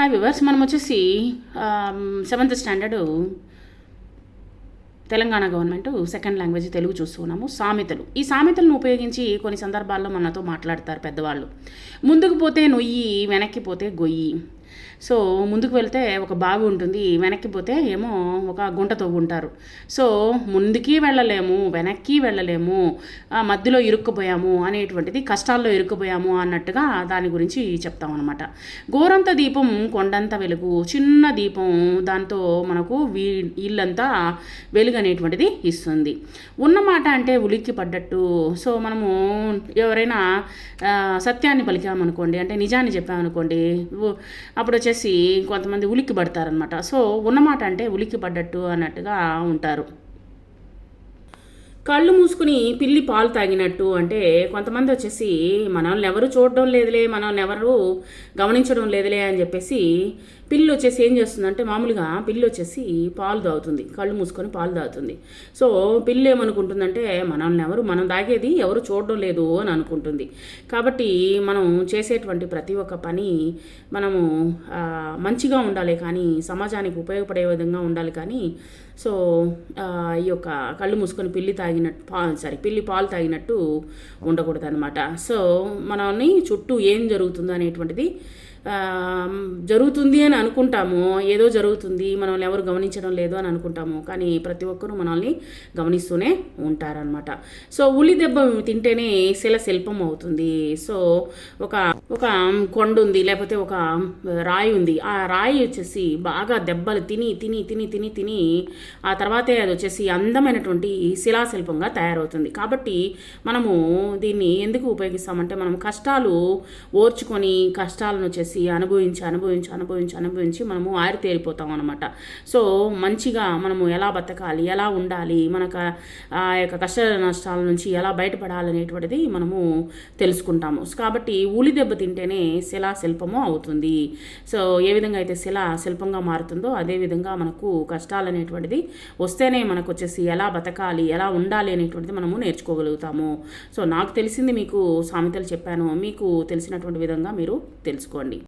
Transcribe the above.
Hi viewers మనం వచ్చేసి um, seventh standard Telangana government second language Telugu చూస్తున్నాము సామెతలు. ఈ సామెతలను ఉపయోగించి కొన్ని సందర్భాల్లో మనతో మాట్లాడతారు పెద్దవాళ్ళు. ముందుకు పోతే నొయ్యి వెనక్కి పోతే గొయ్యి. సో ముందుకు వెళ్తే ఒక బావి ఉంటుంది వెనక్కి పోతే ఏమో ఒక గుంటతో తవ్వుంటారు సో ముందుకి వెళ్ళలేము వెనక్కి వెళ్ళలేము మధ్యలో ఇరుక్కుపోయాము అనేటువంటిది కష్టాల్లో ఇరుక్కుపోయాము అన్నట్టుగా దాని గురించి చెప్తామన్నమాట గోరంత దీపం కొండంత వెలుగు చిన్న దీపం దాంతో మనకు వీ ఇల్లంతా వెలుగు అనేటువంటిది ఇస్తుంది ఉన్నమాట అంటే ఉలిక్కి పడ్డట్టు. సో మనము ఎవరైనా సత్యాన్ని పలికామనుకోండి అంటే నిజాన్ని చెప్పామనుకోండి అప్పుడు వచ్చేసి కొంతమంది ఉలిక్కి పడతారనమాట సో ఉన్నమాట అంటే ఉలిక్కి పడ్డట్టు అన్నట్టుగా ఉంటారు. కళ్ళు మూసుకుని పిల్లి పాలు తాగినట్టు అంటే కొంతమంది వచ్చేసి మనల్ని ఎవరు చూడడం లేదులే మనల్ని ఎవరు గమనించడం లేదులే అని చెప్పేసి పిల్లి వచ్చేసి ఏం చేస్తుందంటే మామూలుగా పిల్లి వచ్చేసి పాలు తాగుతుంది కళ్ళు మూసుకొని పాలు తాగుతుంది. సో పిల్లి ఏమనుకుంటుందంటే మనల్ని ఎవరు మనం తాగేది ఎవరు చూడడం లేదు అని అనుకుంటుంది. కాబట్టి మనం చేసేటువంటి ప్రతి ఒక్క పని మనము మంచిగా ఉండాలి కానీ సమాజానికి ఉపయోగపడే విధంగా ఉండాలి కానీ సో ఈ యొక్క కళ్ళు మూసుకొని పిల్లి తాగి తాగినట్టు పాలు సారీ పిల్లి పాలు తాగినట్టు ఉండకూడదు అనమాట సో మనల్ని చుట్టూ ఏం జరుగుతుందో అనేటువంటిది జరుగుతుంది అని అనుకుంటాము. ఏదో జరుగుతుంది మనల్ని ఎవరు గమనించడం లేదు అని అనుకుంటాము. కానీ ప్రతి ఒక్కరూ మనల్ని గమనిస్తూనే ఉంటారనమాట సో ఉలి దెబ్బ తింటేనే శిల శిల్పం అవుతుంది. సో ఒక ఒక కొండ ఉంది లేకపోతే ఒక రాయి ఉంది. ఆ రాయి వచ్చేసి బాగా దెబ్బలు తిని తిని తిని తిని తిని ఆ తర్వాతే అది వచ్చేసి అందమైనటువంటి శిలాశిల్పంగా తయారవుతుంది. కాబట్టి మనము దీన్ని ఎందుకు ఉపయోగిస్తామంటే మనం కష్టాలు ఓర్చుకొని కష్టాలను వచ్చేసి అనుభవించి అనుభవించి అనుభవించి అనుభవించి మనము ఆరితేరిపోతాం అనమాట సో మంచిగా మనము ఎలా బతకాలి ఎలా ఉండాలి మనకు ఆ యొక్క కష్ట నష్టాల నుంచి ఎలా బయటపడాలనేటువంటిది మనము తెలుసుకుంటాము. కాబట్టి ఉలి దెబ్బ తింటేనే శిలా శిల్పము అవుతుంది. సో ఏ విధంగా అయితే శిల శిల్పంగా మారుతుందో అదేవిధంగా మనకు కష్టాలు అనేటువంటిది వస్తేనే మనకు వచ్చేసి ఎలా బతకాలి ఎలా ఉండాలి అనేటువంటిది మనము నేర్చుకోగలుగుతాము. సో నాకు తెలిసింది మీకు సామెతలు చెప్పాను. మీకు తెలిసినటువంటి విధంగా మీరు తెలుసుకోండి.